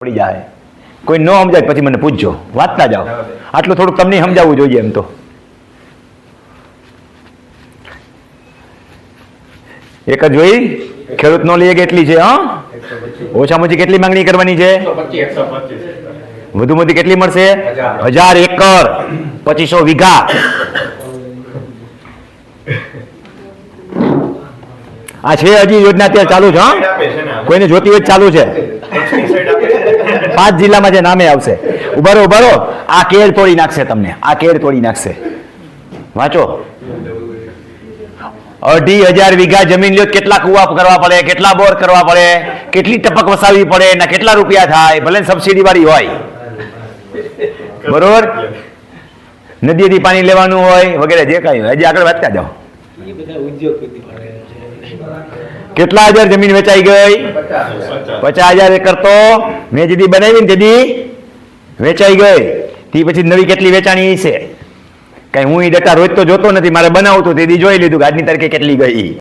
પડી જાય. કોઈ ન સમજાય પછી મને પૂછજો. વાંચતા જાઓ. આટલું થોડુંક તમને સમજાવવું જોઈએ એમ તો. એક જ જોઈ? ખેડૂત નો લઈએ કેટલી છે હા? ઓછામાં ઓછી કેટલી માંગણી કરવાની છે? વધુમાં વધુ કેટલી મળશે? હજાર. એકર. પચીસો વીઘા. આ છે હજી યોજના અત્યારે ચાલુ છે હા? કોઈને જોતી હોય ચાલુ છે. પાંચ જિલ્લામાં જે નામે આવશે. ઉભારો ઉભારો આ કેર તોડી નાખશે તમને. આ કેર તોડી નાખશે. વાંચો. અઢી હજાર વીઘા જમીન લ્યો. કેટલા કુવા કરવા પડે, કેટલા બોર કરવા પડે, કેટલી ટપક વસાવવી પડે ને કેટલા રૂપિયા થાય. ભલે સબસિડી વાળી હોય. બરોબર? નદીથી પાણી લેવાનું હોય, વગેરે, જે કાંઈ હોય. હજી આગળ વાંચતા જાઓ. કેટલા હજાર જમીન વેચાઈ ગઈ? પચાસ હજાર એકર તો મેં જેથી બનાવી ને તેથી વેચાઈ ગઈ. તે પછી નવી કેટલી વેચાણી છે? કઈ હું એ ડેટા રોજ તો જોતો નથી, મારે બનાવતું તેથી જોઈ લીધું આજની તારીખે કેટલી ગઈ